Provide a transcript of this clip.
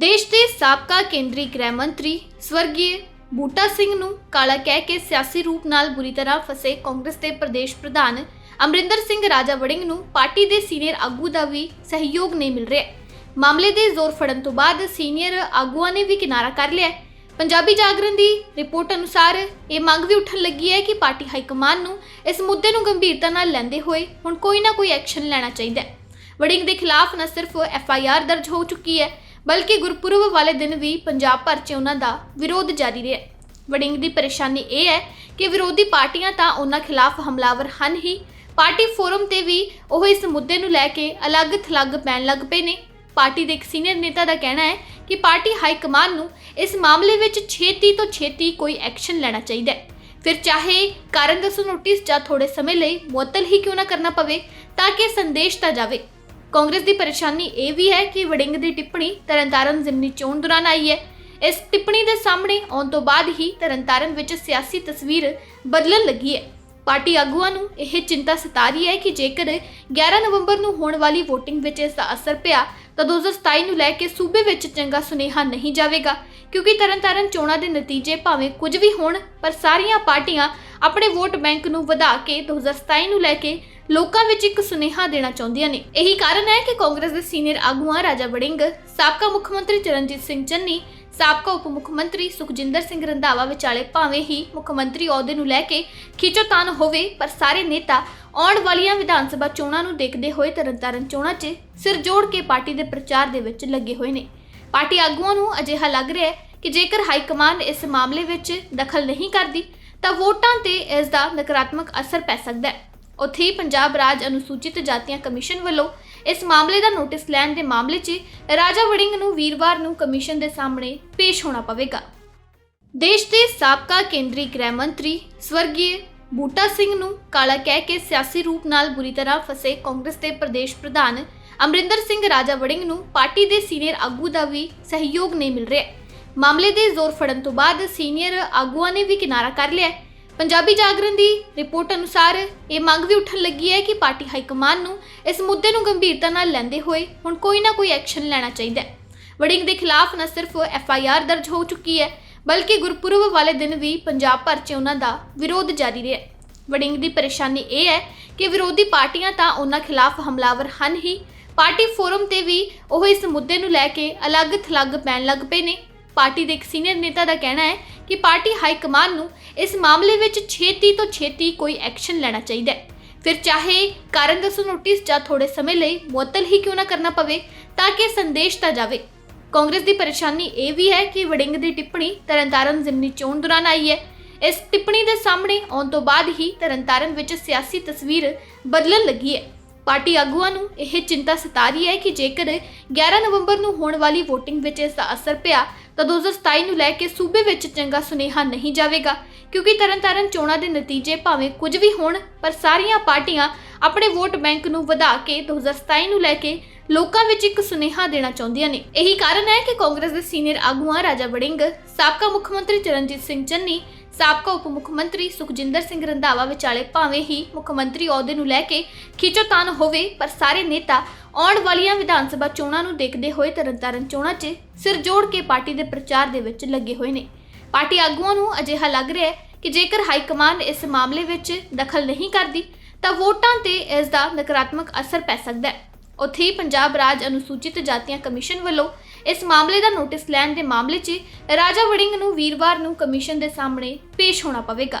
ਦੇਸ਼ ਦੇ ਸਾਬਕਾ ਕੇਂਦਰੀ ਗ੍ਰਹਿ ਮੰਤਰੀ ਸਵਰਗੀ ਬੂਟਾ ਸਿੰਘ ਨੂੰ ਕਾਲਾ ਕਹਿ ਕੇ ਸਿਆਸੀ ਰੂਪ ਨਾਲ ਬੁਰੀ ਤਰ੍ਹਾਂ ਫਸੇ ਕਾਂਗਰਸ ਦੇ ਪ੍ਰਦੇਸ਼ ਪ੍ਰਧਾਨ ਅਮਰਿੰਦਰ ਸਿੰਘ ਰਾਜਾ ਵੜਿੰਗ ਨੂੰ ਪਾਰਟੀ ਦੇ ਸੀਨੀਅਰ ਆਗੂ ਦਾ ਵੀ ਸਹਿਯੋਗ ਨਹੀਂ ਮਿਲ ਰਿਹਾ। ਮਾਮਲੇ ਦੇ ਜ਼ੋਰ ਫੜਨ ਤੋਂ ਬਾਅਦ ਸੀਨੀਅਰ ਆਗੂਆਂ ਨੇ ਵੀ ਕਿਨਾਰਾ ਕਰ ਲਿਆ। ਪੰਜਾਬੀ ਜਾਗਰਣ ਦੀ ਰਿਪੋਰਟ ਅਨੁਸਾਰ ਇਹ ਮੰਗ ਵੀ ਉੱਠਣ ਲੱਗੀ ਹੈ ਕਿ ਪਾਰਟੀ ਹਾਈਕਮਾਨ ਨੂੰ ਇਸ ਮੁੱਦੇ ਨੂੰ ਗੰਭੀਰਤਾ ਨਾਲ ਲੈਂਦੇ ਹੋਏ ਹੁਣ ਕੋਈ ਨਾ ਕੋਈ ਐਕਸ਼ਨ ਲੈਣਾ ਚਾਹੀਦਾ ਹੈ। ਵੜਿੰਗ ਦੇ ਖਿਲਾਫ ਨਾ ਸਿਰਫ ਐਫ ਆਈ ਆਰ ਦਰਜ ਹੋ ਚੁੱਕੀ ਹੈ ਬਲਕਿ ਗੁਰਪੁਰਬ ਵਾਲੇ ਦਿਨ ਵੀ ਪੰਜਾਬ ਭਰ 'ਚ ਉਹਨਾਂ ਦਾ ਵਿਰੋਧ ਜਾਰੀ ਰਿਹਾ ਵੜਿੰਗ ਦੀ ਪਰੇਸ਼ਾਨੀ ਇਹ ਹੈ ਕਿ ਵਿਰੋਧੀ ਪਾਰਟੀਆਂ ਤਾਂ ਉਹਨਾਂ ਖਿਲਾਫ ਹਮਲਾਵਰ ਹਨ ਹੀ। ਪਾਰਟੀ ਫੋਰਮ ਤੇ ਵੀ ਉਹ ਇਸ ਮੁੱਦੇ ਨੂੰ ਲੈ ਕੇ ਅਲੱਗ ਥਲੱਗ ਪੈਣ ਲੱਗ ਪਏ ਨੇ। ਪਾਰਟੀ ਦੇ ਇੱਕ ਸੀਨੀਅਰ ਨੇਤਾ ਦਾ ਕਹਿਣਾ ਹੈ ਕਿ ਪਾਰਟੀ ਹਾਈ ਕਮਾਨ ਨੂੰ ਇਸ ਮਾਮਲੇ ਵਿੱਚ ਛੇਤੀ ਤੋਂ ਛੇਤੀ ਕੋਈ ਐਕਸ਼ਨ ਲੈਣਾ ਚਾਹੀਦਾ ਹੈ। ਫਿਰ ਚਾਹੇ ਕਾਰਨ ਦੱਸੋ ਨੋਟਿਸ ਜਾਂ ਥੋੜੇ ਸਮੇਂ ਲਈ ਮੁਅੱਤਲ ਹੀ ਕਿਉਂ ਨਾ ਕਰਨਾ ਪਵੇ ਤਾਂ ਕਿ ਸੰਦੇਸ਼ ਤਾਂ ਜਾਵੇ। ਕਾਂਗਰਸ ਦੀ ਪਰੇਸ਼ਾਨੀ ਇਹ ਵੀ ਹੈ ਕਿ ਵੜਿੰਗ ਦੀ ਟਿੱਪਣੀ ਤਰਨਤਾਰਨ ਜ਼ਿਮਨੀ ਚੋਣ ਦੌਰਾਨ ਆਈ ਹੈ। ਇਸ ਟਿੱਪਣੀ ਦੇ ਸਾਹਮਣੇ ਆਉਣ ਤੋਂ ਬਾਅਦ ਹੀ ਤਰਨਤਾਰਨ ਵਿੱਚ ਸਿਆਸੀ ਤਸਵੀਰ ਬਦਲਣ ਲੱਗੀ ਹੈ। ਪਾਰਟੀ ਆਗੂਆਂ ਨੂੰ ਇਹ ਚਿੰਤਾ ਸਤਾ ਰਹੀ ਹੈ ਕਿ ਜੇਕਰ 11 ਨਵੰਬਰ ਨੂੰ ਹੋਣ ਵਾਲੀ VOTING ਵਿੱਚ ਇਸ ਦਾ ਅਸਰ ਪਿਆ, ਤਾਂ 2027 ਨੂੰ ਲੈ ਕੇ ਸੂਬੇ ਵਿੱਚ ਚੰਗਾ ਸੁਨੇਹਾ ਨਹੀਂ ਜਾਵੇਗਾ, ਕਿਉਂਕਿ ਤਰਨਤਾਰਨ ਚੋਣਾਂ ਦੇ ਨਤੀਜੇ ਭਾਵੇਂ ਕੁਝ ਵੀ ਹੋਣ, ਪਰ ਸਾਰੀਆਂ ਪਾਰਟੀਆਂ ਆਪਣੇ ਵੋਟ ਬੈਂਕ ਨੂੰ ਵਧਾ ਕੇ 2027 ਨੂੰ ਲੈ ਕੇ ਲੋਕਾਂ ਵਿੱਚ ਇੱਕ ਸੁਨੇਹਾ ਦੇਣਾ ਚਾਹੁੰਦੀਆਂ ਨੇ। ਇਹੀ ਕਾਰਨ ਹੈ ਕਿ ਕਾਂਗਰਸ ਦੇ ਸੀਨੀਅਰ ਆਗੂਆਂ ਰਾਜਾ ਵੜਿੰਗ, ਸਾਬਕਾ ਮੁੱਖ ਮੰਤਰੀ ਚਰਨਜੀਤ ਸਿੰਘ ਚੰਨੀ, ਸਾਬਕਾ ਉਪ ਮੁੱਖ ਮੰਤਰੀ ਸੁਖਜਿੰਦਰ ਸਿੰਘ ਰੰਧਾਵਾ ਵਿਚਾਲੇ ਭਾਵੇਂ ਹੀ ਮੁੱਖ ਮੰਤਰੀ ਅਹੁਦੇ ਨੂੰ ਲੈ ਕੇ ਖਿੱਚੋਤਾਨ ਹੋਵੇ, ਪਰ ਸਾਰੇ ਨੇਤਾ ਆਉਣ ਵਾਲੀਆਂ ਵਿਧਾਨ ਸਭਾ ਚੋਣਾਂ ਨੂੰ ਦੇਖਦੇ ਹੋਏ ਤਰਨਤਾਰਨ ਚੋਣਾਂ 'ਚ ਸਿਰ ਜੋੜ ਕੇ ਪਾਰਟੀ ਦੇ ਪ੍ਰਚਾਰ ਦੇ ਵਿੱਚ ਲੱਗੇ ਹੋਏ ਨੇ। ਪਾਰਟੀ ਆਗੂਆਂ ਨੂੰ ਅਜਿਹਾ ਲੱਗ ਰਿਹਾ ਹੈ ਕਿ ਜੇਕਰ ਹਾਈ ਕਮਾਂਡ ਇਸ ਮਾਮਲੇ ਵਿੱਚ ਦਖਲ ਨਹੀਂ ਕਰਦੀ, ਤਾਂ ਵੋਟਾਂ ਤੇ ਇਸ ਦਾ ਨਕਾਰਾਤਮਕ ਅਸਰ ਪੈ ਸਕਦਾ ਹੈ। ਉੱਥੇ ਹੀ ਪੰਜਾਬ ਰਾਜ ਅਨੁਸੂਚਿਤ ਜਾਤੀਆਂ ਕਮਿਸ਼ਨ ਵੱਲੋਂ ਇਸ ਮਾਮਲੇ ਦਾ ਨੋਟਿਸ ਲੈਣ ਦੇ ਮਾਮਲੇ 'ਚ ਰਾਜਾ ਵੜਿੰਗ ਨੂੰ ਵੀਰਵਾਰ ਨੂੰ ਕਮਿਸ਼ਨ ਦੇ ਸਾਹਮਣੇ ਪੇਸ਼ ਹੋਣਾ ਪਵੇਗਾ। ਦੇਸ਼ ਦੇ ਸਾਬਕਾ ਕੇਂਦਰੀ ਗ੍ਰਹਿ ਮੰਤਰੀ ਸਵਰਗੀ ਬੂਟਾ ਸਿੰਘ ਨੂੰ ਕਾਲਾ ਕਹਿ ਕੇ ਸਿਆਸੀ ਰੂਪ ਨਾਲ ਬੁਰੀ ਤਰ੍ਹਾਂ ਫਸੇ ਕਾਂਗਰਸ ਦੇ ਪ੍ਰਦੇਸ਼ ਪ੍ਰਧਾਨ ਅਮਰਿੰਦਰ ਸਿੰਘ ਰਾਜਾ ਵੜਿੰਗ ਨੂੰ ਪਾਰਟੀ ਦੇ ਸੀਨੀਅਰ ਆਗੂ ਦਾ ਵੀ ਸਹਿਯੋਗ ਨਹੀਂ ਮਿਲ ਰਿਹਾ। ਮਾਮਲੇ ਦੇ ਜ਼ੋਰ ਫੜਨ ਤੋਂ ਬਾਅਦ ਸੀਨੀਅਰ ਆਗੂਆਂ ਨੇ ਵੀ ਕਿਨਾਰਾ ਕਰ ਲਿਆ। ਪੰਜਾਬੀ ਜਾਗਰਣ ਦੀ ਰਿਪੋਰਟ ਅਨੁਸਾਰ ਇਹ ਮੰਗ ਵੀ ਉੱਠਣ ਲੱਗੀ ਹੈ ਕਿ ਪਾਰਟੀ ਹਾਈਕਮਾਨ ਨੂੰ ਇਸ ਮੁੱਦੇ ਨੂੰ ਗੰਭੀਰਤਾ ਨਾਲ ਲੈਂਦੇ ਹੋਏ ਹੁਣ ਕੋਈ ਨਾ ਕੋਈ ਐਕਸ਼ਨ ਲੈਣਾ ਚਾਹੀਦਾ ਹੈ। ਵੜਿੰਗ ਦੇ ਖਿਲਾਫ ਨਾ ਸਿਰਫ ਐਫ ਆਈ ਆਰ ਦਰਜ ਹੋ ਚੁੱਕੀ ਹੈ, ਬਲਕਿ ਗੁਰਪੁਰਬ ਵਾਲੇ ਦਿਨ ਵੀ ਪੰਜਾਬ ਭਰ 'ਚ ਉਹਨਾਂ ਦਾ ਵਿਰੋਧ ਜਾਰੀ ਰਿਹਾ ਵੜਿੰਗ ਦੀ ਪਰੇਸ਼ਾਨੀ ਇਹ ਹੈ ਕਿ ਵਿਰੋਧੀ ਪਾਰਟੀਆਂ ਤਾਂ ਉਹਨਾਂ ਖਿਲਾਫ ਹਮਲਾਵਰ ਹਨ ਹੀ। ਪਾਰਟੀ ਫੋਰਮ ਤੇ ਵੀ ਉਹ ਇਸ ਮੁੱਦੇ ਨੂੰ ਲੈ ਕੇ ਅਲੱਗ ਥਲੱਗ ਪੈਣ ਲੱਗ ਪਏ ਨੇ। ਪਾਰਟੀ ਦੇ ਇੱਕ ਸੀਨੀਅਰ ਨੇਤਾ ਦਾ ਕਹਿਣਾ ਹੈ ਕਿ ਪਾਰਟੀ ਹਾਈ ਕਮਾਨ ਨੂੰ ਇਸ ਮਾਮਲੇ ਵਿੱਚ ਛੇਤੀ ਤੋਂ ਛੇਤੀ ਕੋਈ ਐਕਸ਼ਨ ਲੈਣਾ ਚਾਹੀਦਾ ਹੈ। ਫਿਰ ਚਾਹੇ ਕਾਰਨ ਦੱਸੋ ਨੋਟਿਸ ਜਾਂ ਥੋੜੇ ਸਮੇਂ ਲਈ ਮੁਅੱਤਲ ਹੀ ਕਿਉਂ ਨਾ ਕਰਨਾ ਪਵੇ, ਤਾਂ ਕਿ ਸੰਦੇਸ਼ ਤਾਂ ਜਾਵੇ। ਕਾਂਗਰਸ ਦੀ ਪਰੇਸ਼ਾਨੀ ਇਹ ਵੀ ਹੈ ਕਿ ਵੜਿੰਗ ਦੀ ਟਿੱਪਣੀ ਤਰਨਤਾਰਨ ਜ਼ਿਮਨੀ ਚੋਣ ਦੌਰਾਨ ਆਈ ਹੈ। ਇਸ ਟਿੱਪਣੀ ਦੇ ਸਾਹਮਣੇ ਆਉਣ ਤੋਂ ਬਾਅਦ ਹੀ ਤਰਨਤਾਰਨ ਵਿੱਚ ਸਿਆਸੀ ਤਸਵੀਰ ਬਦਲਣ ਲੱਗੀ ਹੈ। ਪਾਰਟੀ ਆਗੂਆਂ ਨੂੰ ਇਹ ਚਿੰਤਾ ਸਤਾ ਰਹੀ ਹੈ ਕਿ ਜੇਕਰ 11 ਨਵੰਬਰ ਨੂੰ ਹੋਣ ਵਾਲੀ VOTING ਵਿੱਚ ਇਸ ਦਾ ਅਸਰ ਪਿਆ ਤਾਂ 2027 ਨੂੰ ਲੈ ਕੇ ਸੂਬੇ ਵਿੱਚ ਚੰਗਾ ਸੁਨੇਹਾ ਨਹੀਂ ਜਾਵੇਗਾ, ਕਿਉਂਕਿ ਤਰਨਤਾਰਨ ਚੋਣਾਂ ਦੇ ਨਤੀਜੇ ਭਾਵੇਂ ਕੁਝ ਵੀ ਹੋਣ, ਪਰ ਸਾਰੀਆਂ ਪਾਰਟੀਆਂ ਆਪਣੇ ਵੋਟ ਬੈਂਕ ਨੂੰ ਵਧਾ ਕੇ 2027 ਨੂੰ ਲੈ ਕੇ ਲੋਕਾਂ ਵਿੱਚ ਇੱਕ ਸੁਨੇਹਾ ਦੇਣਾ ਚਾਹੁੰਦੀਆਂ ਨੇ। ਇਹੀ ਕਾਰਨ ਹੈ ਕਿ ਕਾਂਗਰਸ ਦੇ ਸੀਨੀਅਰ ਆਗੂਆਂ ਰਾਜਾ ਵੜਿੰਗ, ਸਾਬਕਾ ਮੁੱਖ ਮੰਤਰੀ ਚਰਨਜੀਤ ਸਿੰਘ ਚੰਨੀ ਸਾਬਕਾ ਉਪ ਮੁੱਖ ਮੰਤਰੀ ਸੁਖਜਿੰਦਰ ਸਿੰਘ ਰੰਧਾਵਾ ਵਿਚਾਲੇ ਭਾਵੇਂ ਹੀ ਮੁੱਖ ਮੰਤਰੀ ਅਹੁਦੇ ਨੂੰ ਲੈ ਕੇ ਖਿੱਚੋਤਾਨ ਹੋਵੇ, ਪਰ ਸਾਰੇ ਨੇਤਾ ਆਉਣ ਵਾਲੀਆਂ ਵਿਧਾਨ ਸਭਾ ਚੋਣਾਂ ਨੂੰ ਦੇਖਦੇ ਹੋਏ ਤਰਨਤਾਰਨ ਚੋਣਾਂ 'ਚ ਸਿਰ ਜੋੜ ਕੇ ਪਾਰਟੀ ਦੇ ਪ੍ਰਚਾਰ ਦੇ ਵਿੱਚ ਲੱਗੇ ਹੋਏ ਨੇ। ਪਾਰਟੀ ਆਗੂਆਂ ਨੂੰ ਅਜਿਹਾ ਲੱਗ ਰਿਹਾ ਹੈ ਕਿ ਜੇਕਰ ਹਾਈ ਕਮਾਂਡ ਇਸ ਮਾਮਲੇ ਵਿੱਚ ਦਖਲ ਨਹੀਂ ਕਰਦੀ, ਤਾਂ ਵੋਟਾਂ ਤੇ ਇਸ ਦਾ ਨਕਾਰਾਤਮਕ ਅਸਰ ਪੈ ਸਕਦਾ ਹੈ। ਉੱਥੇ ਹੀ ਪੰਜਾਬ ਰਾਜ ਅਨੁਸੂਚਿਤ ਜਾਤੀਆਂ ਕਮਿਸ਼ਨ ਵੱਲੋਂ ਇਸ ਮਾਮਲੇ ਦਾ ਨੋਟਿਸ ਲੈਣ ਦੇ ਮਾਮਲੇ 'ਚ ਰਾਜਾ ਵੜਿੰਗ ਨੂੰ ਵੀਰਵਾਰ ਨੂੰ ਕਮਿਸ਼ਨ ਦੇ ਸਾਹਮਣੇ ਪੇਸ਼ ਹੋਣਾ ਪਵੇਗਾ।